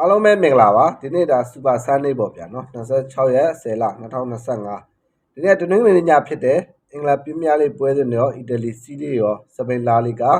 အားလုံးပဲမင်္ဂလာပါဒီနေ့ဒါစူပါဆန်နေပေါ့ဗျာနော်26ရက်10လ2025ဒီနေ့တနင်္ဂနွေနေ့ညဖြစ်တဲ့အင်္ဂလန်ပရီးမီးယားလိပွဲစဉ်တွေရောအီတလီစီးရီးရောစပိန်လာလီဂါ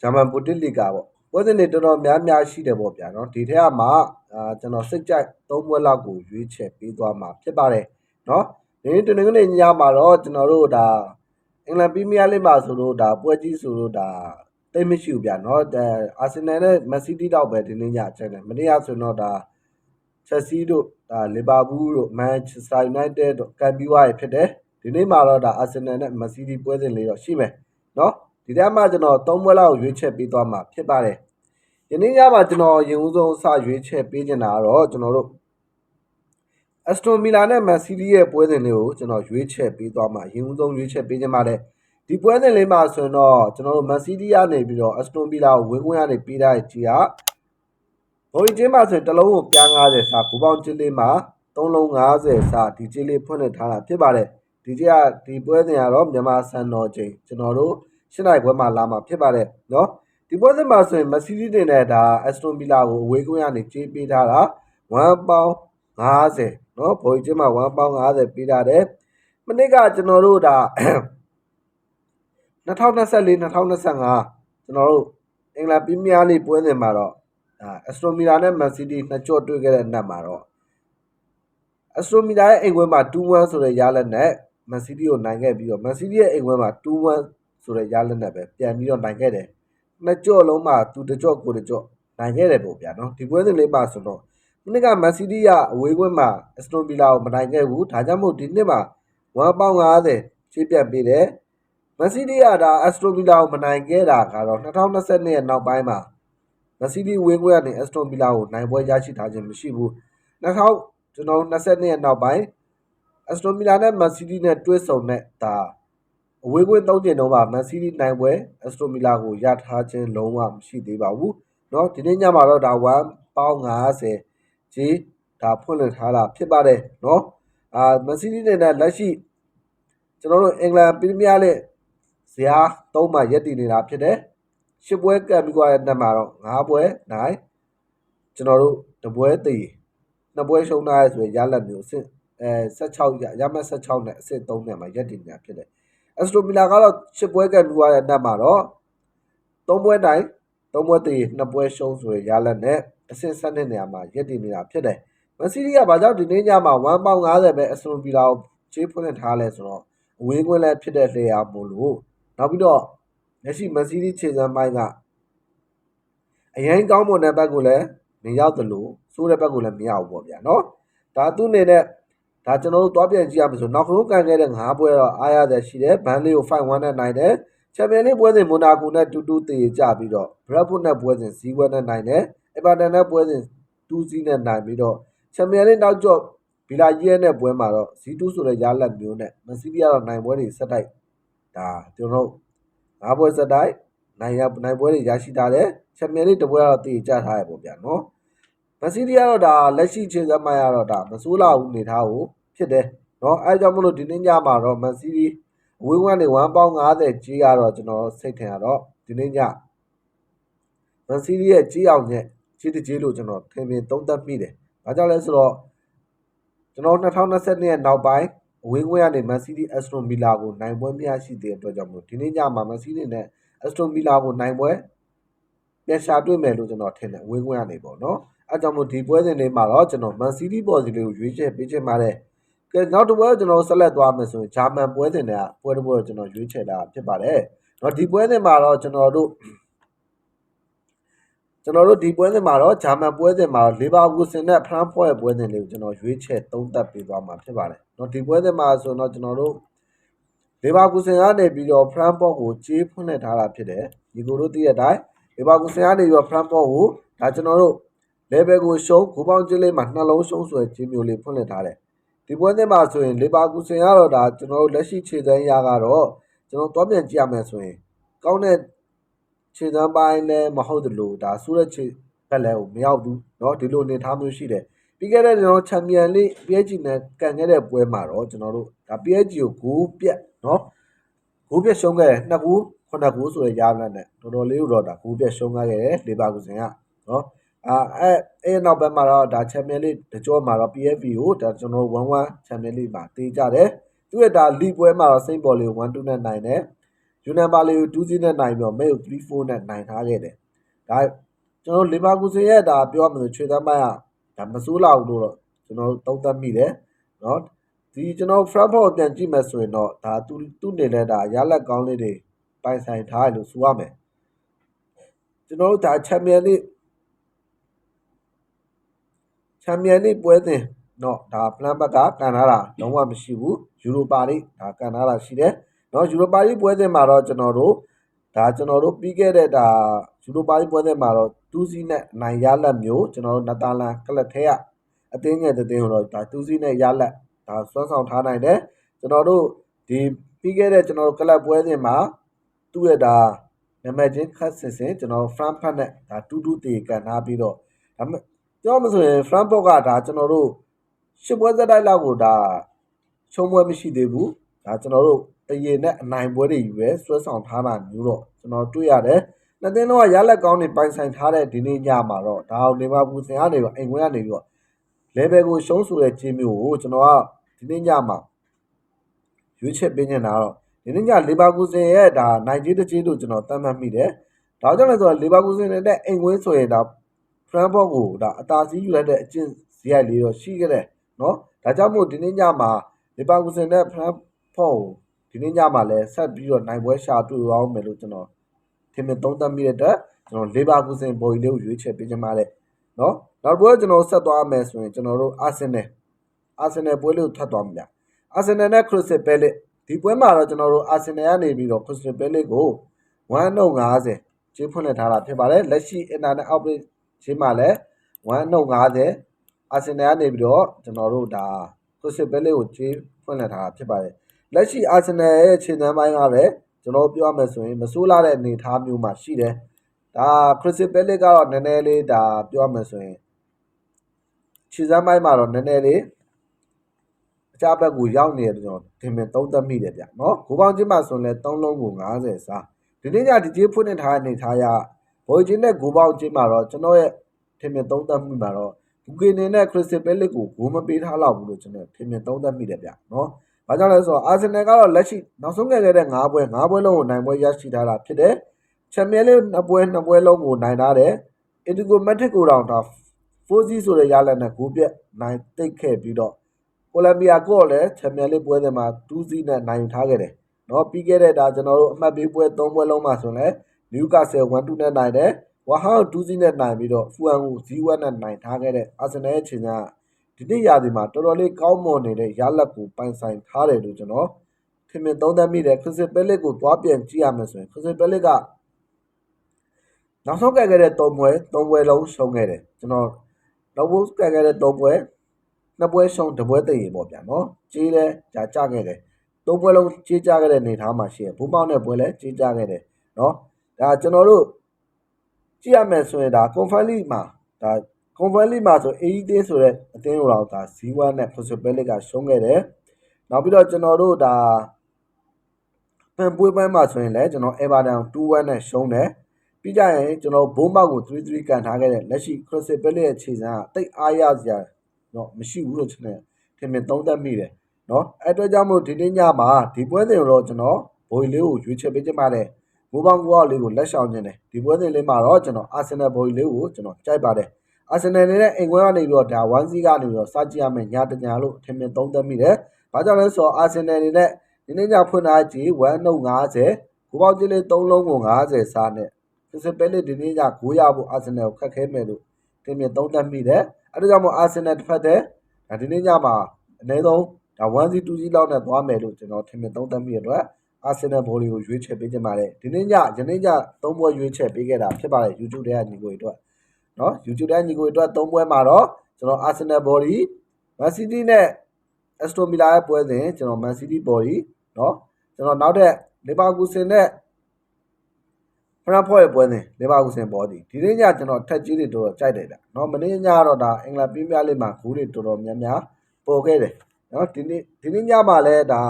ဂျာမန်ဘူတစ်လီဂါပေါ့ပွဲစဉ်တွေတော်တော်များများရှိတယ်ပေါ့ဗျာနော်ဒီထက်ကမှအာကျွန်တော်စိတ်ကြိုက်၃ပွဲလောက်ကိုရွေးချယ်ပေးသွားမှာဖြစ်ပါတယ်နော်ဒီနေ့တနင်္ဂနွေညမှာတော့ကျွန်တော်တို့ဒါအင်္ဂလန်ပရီးမီးယားလိမှာဆိုလို့ဒါပွဲကြီးဆိုလို့ဒါ တိတ်မရှိဘူးဗျာနော်ဒါအာဆင်နယ်နဲ့မန်စီးတီးတော့ပဲဒီနေ့ညချက်တယ်မနေ့ကဆိုတော့ဒါချက်စီတို့ဒါလီဗာပူးတို့မန်ချက်စတာယူနိုက်တက်တို့ကမ်ပီဝါရဖြစ်တယ်ဒီနေ့မှာတော့ဒါအာဆင်နယ်နဲ့မန်စီးတီးပွဲစဉ်လေးတော့ရှိမယ်နော်ဒီတက်မှာကျွန်တော်၃ပွဲလောက်ရွေးချက်ပေးသွားမှာဖြစ်ပါတယ်ဒီနေ့ညမှာကျွန်တော်ရင်ဦးဆုံးစရွေးချက်ပေးချင်တာကတော့ကျွန်တော်တို့အက်စတိုမီလာနဲ့မန်စီးတီးရဲ့ပွဲစဉ်လေးကိုကျွန်တော်ရွေးချက်ပေးသွားမှာရင်ဦးဆုံးရွေးချက်ပေးချင်ပါတယ် ဒီပွဲစဉ်လေးမှာဆိုရင်တော့ကျွန်တော်တို့မန်စီးတီးကနေပြီးတော့အက်စတိုမီလာကိုဝင်းဝင်းကနေပေးတဲ့ကြီးကဘိုးကြီးမှာဆိုရင်တစ်လုံးကိုပြား90စာဘူပေါင်းချင်းလေးမှာ3လုံး90စာဒီချင်းလေးဖွင့်လှစ်ထားတာဖြစ်ပါတယ်ဒီကြီးကဒီပွဲစဉ်ကတော့မြန်မာစံတော်ချိန်ကျွန်တော်တို့ရှင်းနိုင်ပွဲမှာလာမှာဖြစ်ပါတယ်နော်ဒီပွဲစဉ်မှာဆိုရင်မက်ဆီဒီတင်တဲ့ဒါအက်စတိုမီလာကိုအဝေးကွင်းကနေကြေးပေးထားတာ1ပေါင်50နော်ဘိုးကြီးမှာ1ပေါင်50ပေးထားတယ်မနစ်ကကျွန်တော်တို့ဒါ 2024 2025ကျွန်တော်တို့အင်္ဂလန်ပရီးမီးယားလိပွဲစဉ်မှာတော့ဒါအက်စတိုမီလာနဲ့မန်စီးတီးနှစ်ကြော့တွေ့ခဲ့တဲ့နက်မှာတော့အက်စတိုမီလာရဲ့အိမ်ခွဲမှာ2-1ဆိုတဲ့ရလက်နဲ့မန်စီးတီးကိုနိုင်ခဲ့ပြီးတော့မန်စီးတီးရဲ့အိမ်ခွဲမှာ2-1ဆိုတဲ့ရလက်နဲ့ပဲပြန်ပြီးတော့နိုင်ခဲ့တယ်နှစ်ကြော့လုံးမှာသူတစ်ကြော့ကိုတစ်ကြော့နိုင်ခဲ့တယ်ပေါ့ဗျာနော်ဒီပွဲစဉ်လေးမှာဆိုတော့ဒီနေ့ကမန်စီးတီးကအဝေးခွဲမှာအက်စတိုမီလာကိုမနိုင်ခဲ့ဘူးဒါကြောင့်မို့ဒီနှစ်မှာ1ပေါင်50ချေးပြတ်ပေးတယ် မန်စီးတီးကဒါအက်စတိုမီလာကိုမနိုင်ခဲ့တာကတော့2022ရဲ့နောက်ပိုင်းမှာမန်စီးတီးဝင်းခွဲကနေအက်စတိုမီလာကိုနိုင်ပွဲရရှိထားခြင်းမရှိဘူး2000ကျွန်တော်22ရဲ့နောက်ပိုင်းအက်စတိုမီလာနဲ့မန်စီးတီးနဲ့တွဲဆုံတဲ့ဒါအဝေးကွင်းသုံးကျင်တော့မှမန်စီးတီးနိုင်ပွဲအက်စတိုမီလာကိုရထားခြင်းလုံးဝမရှိသေးပါဘူးเนาะဒီနေ့ညမှာတော့ဒါ1ပေါင်း50ကြီးဒါဖွင့်လှစ်ထားတာဖြစ်ပါတယ်เนาะအာမန်စီးတီးနဲ့လက်ရှိကျွန်တော်တို့အင်္ဂလန်ပရီးမီးယားလိ ဇယား၃မှာရက်တည်နေတာဖြစ်တယ်ရှစ်ပွဲကပ်ပြီးွားတဲ့နှစ်မှာတော့၅ပွဲနိုင်ကျွန်တော်တို့တပွဲတည်နှစ်ပွဲရှုံးထားရဆိုရင်ရလက်မျိုးအဆင့်အဲ16ရရမှတ်16နဲ့အဆင့်3နဲ့မှာရက်တည်နေတာဖြစ်တယ်အက်စတိုမီလာကတော့ရှစ်ပွဲကပ်ပြီးွားတဲ့နှစ်မှာတော့၃ပွဲနိုင်၃ပွဲတည်နှစ်ပွဲရှုံးဆိုရင်ရလက်နဲ့အဆင့်7နဲ့နေရာမှာရက်တည်နေတာဖြစ်တယ်မန်စီးတီးကဘာကြောင့်ဒီနေ့ညမှာ1ပေါင်50ပဲအက်စတိုမီလာကိုချေးဖွင့်ထားလဲဆိုတော့အဝေးကွင်းလည်းဖြစ်တဲ့လေယာမို့လို့ နောက်ပြီးတော့လက်ရှိမန်စီးတီးခြေစမ်းပိုင်းကအရင်ကောင်းမွန်တဲ့ဘက်ကိုလည်းမရောက်သလိုဆိုးတဲ့ဘက်ကိုလည်းမရောက်ဘူးပေါ့ဗျာနော်ဒါသူ့အနေနဲ့ဒါကျွန်တော်တို့သွားပြန်ကြည့်ရမှာဆိုနောက်ဆုံးကန်ခဲ့တဲ့၅ပွဲတော့အားရတယ်ရှိတယ်ဘန်လေးကို5-1နဲ့နိုင်တယ်ချန်ပီယံလိပွဲစဉ်မိုနာကိုနဲ့2-2တည်ကြပြီးတော့ဘရက်ဖုတ်နဲ့ပွဲစဉ်0-1နဲ့နိုင်တယ်အက်ဗာတန်နဲ့ပွဲစဉ်2-0နဲ့နိုင်ပြီးတော့ချန်ပီယံလိနောက်ကျော့ဗီလာရီရဲ့နဲ့ပွဲမှာတော့0-2ဆိုတဲ့ရလက်မျိုးနဲ့မန်စီးတီးကတော့နိုင်ပွဲတွေဆက်တိုက် ဒါကျွန်တော်တို့၅ပွဲဆက်တိုက်နိုင်ရနိုင်ပွဲတွေရရှိထားတယ်ချန်ပီယံလိတပွဲကတော့တည်ကြထားရပေါ့ဗျာနော်မန်စီးတီးကတော့ဒါလက်ရှိခြေစမ်းမှရတော့ဒါမဆိုးလာဘူးနေထားကိုဖြစ်တယ်နော်အဲကြောင့်မလို့ဒီနေ့ညမှာတော့မန်စီးတီးအဝေးကနေ1ပေါင်း50ကြီးကတော့ကျွန်တော်စိတ်ထင်ရတော့ဒီနေ့ညမန်စီးတီးရဲ့ကြီးအောင်ညက်ကြီးတကြီးလို့ကျွန်တော်ထင်မြင်သုံးသပ်မိတယ်။ဘာကြောင့်လဲဆိုတော့ကျွန်တော်2022ရဲ့နောက်ပိုင်း အဝေးကွင်းကနေ မန်စီးတီး၊အက်စတွန်ဗီလာကို နိုင်ပွဲမရရှိသေးတဲ့အတွက်ကြောင့်မို့ဒီနေ့ညမှာ မန်စီးတီးနဲ့ အက်စတွန်ဗီလာကိုနိုင်ပွဲပြန်ရှာတွေ့မယ်လို့ကျွန်တော်ထင်တယ်အဝေးကွင်းကနေပေါ့နော်အဲကြောင့်မို့ဒီပွဲစဉ်လေးမှာတော့ကျွန်တော်မန်စီးတီးပေါ်စီလေးကိုရွေးချယ်ပေးချင်ပါတယ်ကဲနောက်တစ်ပွဲကျွန်တော်ဆက်လက်သွားမယ်ဆိုရင်ဂျာမန်ပွဲစဉ်တွေကပွဲတစ်ပွဲကိုကျွန်တော်ရွေးချယ်တာဖြစ်ပါတယ်။တော့ဒီပွဲစဉ်မှာတော့ကျွန်တော်တို့ ကျွန်တော်တို့ဒီပွဲစဉ်မှာတော့ဂျာမန်ပွဲစဉ်မှာလီဗာပူးစင်နဲ့ဖရန်ဖို့ရဲ့ပွဲစဉ်လေးကိုကျွန်တော်ရွေးချယ်သုံးသပ်ပေးသွားမှာဖြစ်ပါတယ်။တော့ဒီပွဲစဉ်မှာဆိုတော့ကျွန်တော်တို့လီဗာပူးစင်ကနေပြီးတော့ဖရန်ဖို့ကိုကြေးဖွင့်လှစ်ထားတာဖြစ်တယ်။ဒီကိုတို့သိတဲ့အတိုင်းလီဗာပူးစင်ကနေပြီးတော့ဖရန်ဖို့ကိုဒါကျွန်တော်တို့ level ကိုရှုံးကိုပေါင်းကျင်းလေးမှာနှလုံးရှုံးဆွဲခြင်းမျိုးလေးဖွင့်လှစ်ထားတယ်။ဒီပွဲစဉ်မှာဆိုရင်လီဗာပူးစင်ကတော့ဒါကျွန်တော်တို့လက်ရှိခြေစမ်းရကတော့ကျွန်တော်တွားပြန်ကြည့်ရမယ်ဆိုရင်ကောင်းတဲ့ ခြေစမ်းပိုင်းလည်းမဟုတ်သလိုဒါဆိုးတဲ့ခြေဘက်လည်းမရောက်ဘူးเนาะဒီလိုအနေထားမျိုးရှိတယ်ပြီးခဲ့တဲ့ကျွန်တော်ချန်ပီယံလိ PSG နဲ့ကန်ခဲ့တဲ့ပွဲမှာတော့ကျွန်တော်တို့ဒါ PSG ကိုဂိုးပြက်เนาะဂိုးပြက်ရှုံးခဲ့တယ်နှစ်ဂိုးခုနှစ်ဂိုးဆိုရရမ်းနဲ့တော်တော်လေးတော့ဒါဂိုးပြက်ရှုံးခဲ့တယ်လီဗာပူးစင်ကเนาะ အာအဲအဲ့နောက်ပိုင်းမှာတော့ဒါချန်ပီယံလိတကြောမှာတော့ PFP ကိုဒါကျွန်တော်1-1ချန်ပီယံလိမှာတေးကြတယ်သူရဲ့ဒါလီပွဲမှာတော့စိန့်ဘော်လေးကို1-2နဲ့နိုင်တယ် ယူနန်ပါလေးကို2-0နဲ့နိုင်ပြီးတော့မဲကို3-4နဲ့နိုင်ထားခဲ့တယ်ဒါကျွန်တော်လီဗာပူးစင်ရဲ့ဒါပြောရမလို့ခြေသမ်းပိုင်းကဒါမစိုးလာဘူးလို့တော့ကျွန်တော်သုံးသပ်မိတယ်နော်ဒီကျွန်တော် Frankfurt ကိုပြန်ကြည့်မယ်ဆိုရင်တော့ဒါသူသူ့နေလဲဒါရလက်ကောင်းလေးတွေပိုင်ဆိုင်ထားတယ်လို့ဆိုရမယ်ကျွန်တော်တို့ဒါချန်ပီယံလိချန်ပီယံလိပွဲစဉ်တော့ဒါပလန်ဘက်ကကန်ထားတာလုံးဝမရှိဘူးယူရိုပါလိဒါကန်ထားတာရှိတယ် နော်ယူရိုပါလိပွဲစဉ်မှာတော့ကျွန်တော်တို့ဒါကျွန်တော်တို့ပြီးခဲ့တဲ့ဒါယူရိုပါလိပွဲစဉ်မှာတော့တူးစီနဲ့နိုင်ရလက်မျိုးကျွန်တော်တို့နတာလန်ကလပ်ထဲကအတင်းငယ်တဲ့တင်းကိုတော့ဒါတူးစီနဲ့ရလက်ဒါစွမ်းဆောင်ထားနိုင်တယ်ကျွန်တော်တို့ဒီပြီးခဲ့တဲ့ကျွန်တော်တို့ကလပ်ပွဲစဉ်မှာသူ့ရဲ့ဒါနံပါတ်ချင်းခတ်စစ်စင်ကျွန်တော်ဖရန့်ဖတ်နဲ့ဒါတူးတူးတေကန်ထားပြီးတော့ဒါပေမဲ့ပြောမှဆိုရင်ဖရန့်ဘော့ကဒါကျွန်တော်တို့ရှစ်ပွဲသက်တိုက်လောက်ကိုဒါချုံပွဲမရှိသေးဘူးဒါကျွန်တော်တို့ တရေနဲ့အနိုင်ပွဲတွေယူပဲဆွဲဆောင်ထားတာမျိုးတော့ကျွန်တော်တွေ့ရတယ်နှစ်သင်းတော့ရလက်ကောင်းတွေပိုင်ဆိုင်ထားတဲ့ဒီနေ့ညမှာတော့ဒါအောင်လီဗာပူးစင်ကနေတော့အိမ်ခွင်းကနေပြီးတော့ level ကိုရှုံးဆိုတဲ့ချင်းမျိုးကိုကျွန်တော်ကဒီနေ့ညမှာရွေးချက်ပေးနေတာတော့ဒီနေ့ညလီဗာပူးစင်ရဲ့ဒါနိုင်ကြီးတစ်ချင်းတို့ကျွန်တော်သတ်မှတ်မိတယ်ဒါကြောင့်လည်းဆိုတော့လီဗာပူးစင်နဲ့အိမ်ခွင်းဆိုရင်ဒါဖရန်ဘော့ကိုဒါအသာစီးယူလိုက်တဲ့အကျင့်စရိုက်လေးတော့ရှိခဲ့တယ်နော်ဒါကြောင့်မို့ဒီနေ့ညမှာလီဗာပူးစင်နဲ့ဖရန်ဘော့ကို ဒီနေ့ညမှာလည်းဆက်ပြီးတော့နိုင်ပွဲရှာတွေ့အောင်မယ်လို့ကျွန်တော်ထင်မြင်သုံးသပ်မိတဲ့အတွက်ကျွန်တော်လီဗာပူးစင်ဘော်ကြီးလေးကိုရွေးချယ်ပေးချင်ပါတယ်နော်နောက်ပွဲကျွန်တော်ဆက်သွားမယ်ဆိုရင်ကျွန်တော်တို့အာဆင်နယ်အာဆင်နယ်ပွဲလေးကိုထပ်သွားမှာအာဆင်နယ်နဲ့ခရစ်စတယ်ပဲလစ်ဒီပွဲမှာတော့ကျွန်တော်တို့အာဆင်နယ်ကနေပြီးတော့ခရစ်စတယ်ပဲလစ်ကို1.50ကျင်းဖွင့်လှစ်ထားတာဖြစ်ပါတယ်လက်ရှိ internet outbreak ချင်းမှာလည်း1.50အာဆင်နယ်ကနေပြီးတော့ကျွန်တော်တို့ဒါခရစ်စတယ်ပဲလစ်ကိုကျင်းဖွင့်လှစ်ထားတာဖြစ်ပါတယ် လက်ရှိအာဆင်နယ်ရဲ့ခြေတန်းပိုင်းကပဲကျွန်တော်ပြောရမယ်ဆိုရင်မဆိုးလာတဲ့အနေအထားမျိုးမှာရှိတယ်ဒါခရစ်စတယ်ပဲလစ်ကတော့နည်းနည်းလေးဒါပြောရမယ်ဆိုရင်ခြေစမ်းပိုင်းမှာတော့နည်းနည်းလေးအကြဘက်ကိုရောက်နေတယ်ကျွန်တော်ထင်မြင်သုံးသပ်မိတယ်ဗျနော်ဂိုးပေါင်းချင်းမှာဆိုရင်လည်း3လုံးကို90စားဒီနေ့ညဒီကျေးဖွင့်နေထားတဲ့အနေထားရဘိုးချင်းနဲ့ဂိုးပေါင်းချင်းမှာတော့ကျွန်တော်ရဲ့ထင်မြင်သုံးသပ်မိမှာတော့ဘူကေနေနဲ့ခရစ်စတယ်ပဲလစ်ကိုဂိုးမပေးထားတော့ဘူးလို့ကျွန်တော်ထင်မြင်သုံးသပ်မိတယ်ဗျနော် ဘာကြောင့်လဲဆိုတော့အာဆင်နယ်ကတော့လက်ရှိနောက်ဆုံးခဲ့တဲ့9ပွဲ9ပွဲလုံးကိုနိုင်ပွဲရရှိထားတာဖြစ်တယ်ချန်ပီယံလိနှစ်ပွဲနှစ်ပွဲလုံးကိုနိုင်ထားတယ်အင်တီဂိုမက်ထစ်ကိုတောင်ဒါ4စီဆိုတဲ့ရလက်နဲ့ဂိုးပြက်နိုင်တိတ်ခဲ့ပြီးတော့ကိုလံဘီယာကိုလည်းချန်ပီယံလိပွဲစဉ်မှာ2စီနဲ့နိုင်ထားခဲ့တယ်နော်ပြီးခဲ့တဲ့ဒါကျွန်တော်တို့အမှတ်ပေးပွဲ3ပွဲလုံးမှာဆိုရင်လည်းနယူကာဆယ်1-2နဲ့နိုင်တယ်ဝါဟောက်2စီနဲ့နိုင်ပြီးတော့ဖူအန်ကို0-1နဲ့နိုင်ထားခဲ့တဲ့အာဆင်နယ်ရဲ့ချိန်က ဒီနေ့ရာသီမှာတော်တော်လေးကောင်းမွန်နေတဲ့ရလက်ကိုပိုင်ဆိုင်ထားတယ်လို့ကျွန်တော်ထင်မြင်သုံးသပ်မိတယ်ခရစ်စပယ်လစ်ကိုသွားပြန်ကြည့်ရမယ်ဆိုရင်ခရစ်စပယ်လစ်ကနောက်ဆုံးကဲခဲ့တဲ့၃ပွဲ၃ပွဲလုံးရှုံးခဲ့တယ်ကျွန်တော်နောက်ဘုတ်ကဲခဲ့တဲ့၃ပွဲနှစ်ပွဲရှုံးတစ်ပွဲသိရင်ပေါ့ဗျာနော်ကြေးလဲကြာကြခဲ့တယ်သုံးပွဲလုံးကြေးကြခဲ့တဲ့နေသားမှာရှိရဘူမောက်နဲ့ပွဲလဲကြေးကြခဲ့တယ်နော်ဒါကျွန်တော်တို့ကြည့်ရမယ်ဆိုရင်ဒါ conference league မှာဒါ conference league မှာဆို AE တင်းဆိုတဲ့အသင်းကိုတော့ဒါ Z1 နဲ့ Possibility ကရှုံးခဲ့တယ်နောက်ပြီးတော့ကျွန်တော်တို့ဒါပန်ပွဲပိုင်းမှာဆိုရင်လည်းကျွန်တော် Everton 2-1နဲ့ရှုံးတယ်ပြီးကြရင်ကျွန်တော်ဘုံပေါက်ကို3-3ကန်ထားခဲ့တဲ့လက်ရှိ Crystal Palace ရဲ့ခြေစမ်းကတိတ်အားရစရာတော့မရှိဘူးလို့ကျွန်တော်ထင်မြင်သုံးသပ်မိတယ်နော်အဲ့အတွက်ကြောင့်မို့ဒီနေ့ညမှာဒီပွဲစဉ်တော့ကျွန်တော်ဘိုးလေးကိုရွေးချယ်ပေးချင်ပါတယ်မိုးပေါင်းကောက်လေးကိုလက်ဆောင်ခြင်းတယ်ဒီပွဲစဉ်လေးမှာတော့ကျွန်တော်အာဆင်နယ်ဘိုးလေးကိုကျွန်တော်ကြိုက်ပါတယ် အာဆင်နယ်နဲ့အိမ်ခွဲကနေပြီးတော့ဒါ1စီကနေပြီးတော့စကြည့်ရမယ်ညတညာလို့ထင်မြင်သုံးသပ်မိတယ်ဘာကြောင့်လဲဆိုတော့အာဆင်နယ်နေနဲ့ဒီနေ့ညဖွင့်ထားကြည့်1.50ကိုပေါင်းကြည့်လေး3လုံးကို90စားနဲ့စစ်စစ်ပဲလေးဒီနေ့ည9ရဖို့အာဆင်နယ်ကိုခက်ခဲမယ်လို့ထင်မြင်သုံးသပ်မိတယ်အဲဒါကြောင့်မို့အာဆင်နယ်တစ်ဖက်တည်းဒါဒီနေ့ညမှာအနည်းဆုံးဒါ1စီ2စီလောက်နဲ့သွားမယ်လို့ကျွန်တော်ထင်မြင်သုံးသပ်မိရတဲ့အာဆင်နယ်ဘောလီကိုရွေးချယ်ပေးကြပါတယ်ဒီနေ့ညယနေ့ည3ပွဲရွေးချယ်ပေးခဲ့တာဖြစ်ပါတယ် YouTube ထဲကညီကိုတွေအတွက် နော် YouTube ထဲညီကိုတွေအတွက်3ပွဲမှာတော့ကျွန်တော်အာဆင်နယ်ဘောလီမန်စီးတီးနဲ့အက်စတိုမီလာရဲ့ပွဲစဉ်ကျွန်တော်မန်စီးတီးဘော်ဒီနော်ကျွန်တော်နောက်တဲ့လီဗာပူးဆင်နဲ့ဖရန်ဖော့ရဲ့ပွဲစဉ်လီဗာပူးဆင်ဘော်ဒီဒီနေ့ညကျွန်တော်ထက်ကြီးတွေတော်တော်ကြိုက်တယ်ဗျနော်မနေ့ညကတော့ဒါအင်္ဂလန်ပရီးမီးယားလိမှာဂိုးတွေတော်တော်များများပေါ်ခဲ့တယ်နော်ဒီနေ့ဒီနေ့ညမှာလည်းဒါ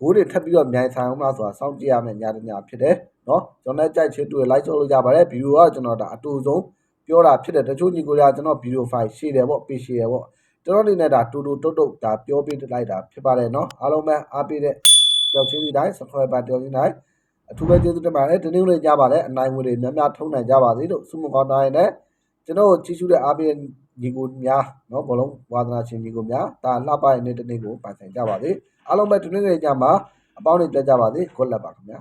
ဂိုးတွေထပ်ပြီးတော့မြိုင်ဆိုင်အောင်လားဆိုတာစောင့်ကြည့်ရမယ်ညတညဖြစ်တယ်နော်ကျွန်တော်လည်းကြိုက်ချစ်တွေ့ like ချလို့ရပါတယ်ဗီဒီယိုကကျွန်တော်ဒါအတူဆုံး ပြပြောတာဖြစ်တယ်တချို့ညီကိုတွေကကျွန်တော်ဗီဒီယိုဖိုင်ရှေ့တယ်ပေါ့ပေးရှေ့တယ်ပေါ့ကျွန်တော်အနေနဲ့ဒါတူတူတုတ်တုတ်ဒါပြောပေးလိုက်တာဖြစ်ပါတယ်နော်အားလုံးပဲအားပေးတဲ့တယောက်ချင်းစီတိုင်း subscriber တယောက်ချင်းတိုင်းအထူးပဲကျေးဇူးတင်ပါတယ်ဒီနေ့လေးကြပါလေအနိုင်ငွေတွေများများထုံးနိုင်ကြပါစေလို့ဆုမကောင်းတိုင်းနဲ့ကျွန်တော်ကြည့်ရှုတဲ့အားပေးညီကိုများနော်ဘောလုံးဝါသနာရှင်ညီကိုများဒါလှပရဲ့နေ့တစ်နေ့ကိုပိုင်ဆိုင်ကြပါစေအားလုံးပဲဒီနေ့လေးကြမှာအပေါင်းတွေပြကြပါစေ good luck ပါခင်ဗျာ